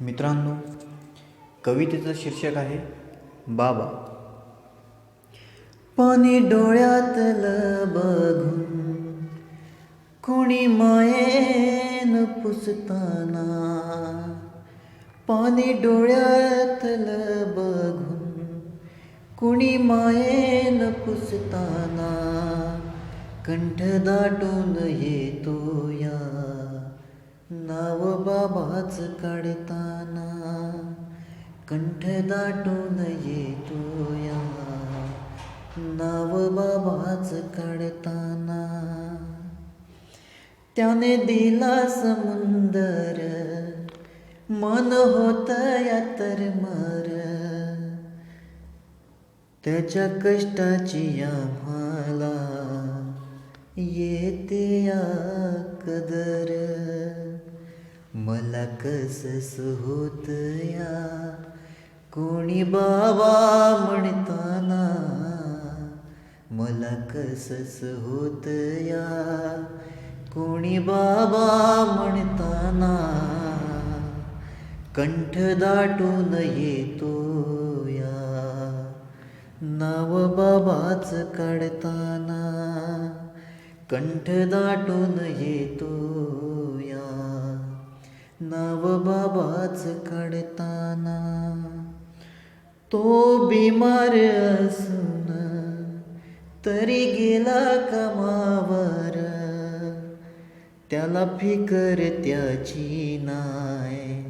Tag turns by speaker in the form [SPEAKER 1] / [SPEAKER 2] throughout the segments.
[SPEAKER 1] मित्रांनो कवितेचं शीर्षक आहे बाबा. पाणी डोळ्यातलं बघून कोणी मायेन पुसताना पाणी डोळ्यातलं बघून कुणी मायेन पुसताना कंठ दाटून येतो या आवाज काढताना कंठ दाटून येतो या. नाव बाबाच काढताना त्याने दिला समुंदर मन होत यातर मर. त्याच्या कष्टाची आम्हाला येते या कदर. मला कसस होत या? कोणी बाबा म्हणताना मला कसस होत या? कोणी बाबा म्हणताना कंठ दाटून येतो या? नाव बाबाच काढताना कंठ दाटून येतो या नाव बाबाच काढताना. तो बिमार असून तरी गेला कामावर. त्याला फिकर त्याची नाय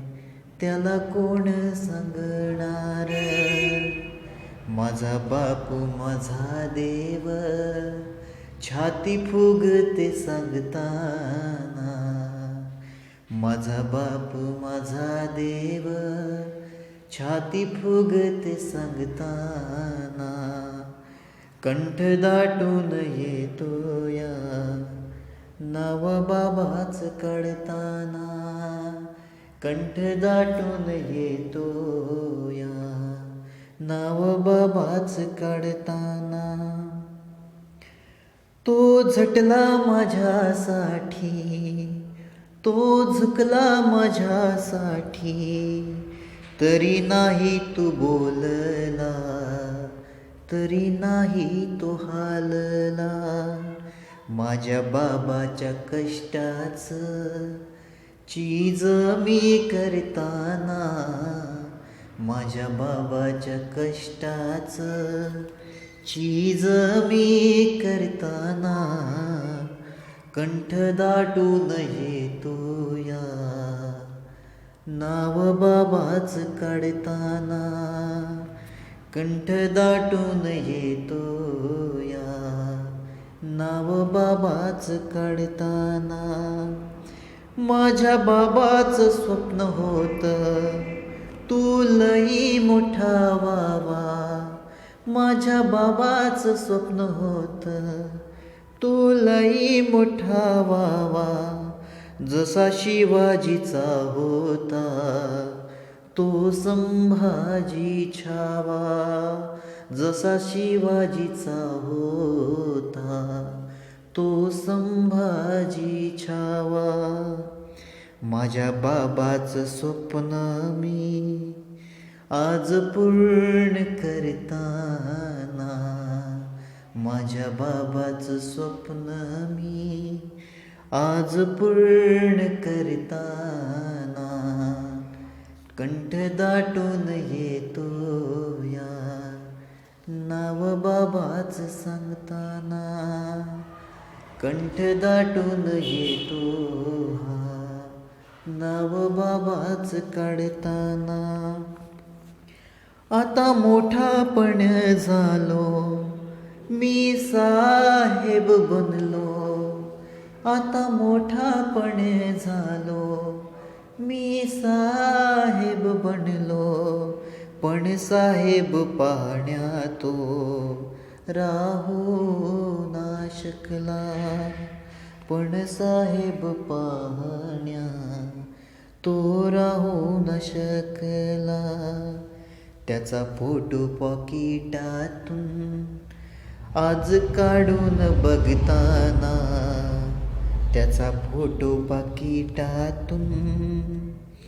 [SPEAKER 1] त्याला कोण सांगणार? माझा बापू माझा देव छाती फुगते सांगतात. माझा बाप माझा देव छाती फुगते सांगताना कंठ दाटून येतो या नाव बाबाच काढताना कंठ दाटून येतो या नाव बाबाच काढताना तो झटला माझ्यासाठी तो झुकला माझ्यासाठी. तरी नाही तू बोलला तरी नाही तो हालला. माझ्या बाबाच्या कष्टाचं चीज मी करताना माझ्या बाबाच्या कष्टाचं चीज मी करताना. कंठ दाटून येतो या नाव बाबाच काढताना कंठ दाटून येतो या नाव बाबाच काढताना माझ्या बाबाचं स्वप्न होत तू लई मोठा वावा माझ्या बाबाचं स्वप्न होतं तू लई मोठा वावा जसा शिवाजीचा होता. तो संभाजी छावा जसा शिवाजीचा होता. तो संभाजी छावा. माझ्या बाबाचं स्वप्न मी आज पूर्ण करताना माझ्या बाबाचं स्वप्न मी आज पूर्ण करताना. कंठ दाटून येतो या. नाव बाबाच सांगताना. कंठ दाटून येतो हा. नाव बाबाच काढताना. आता मोठा पण झालो. मी साहेब बनलो. आता मोठापणे झालो. मी साहेब बनलो. पण साहेब पाहण्यातो राहू ना शकला. पण साहेब पाहण्या तो राहू न शकला. त्याचा फोटो पॉकिटातून आज काढून बघताना त्याचा फोटो पाकिटातून.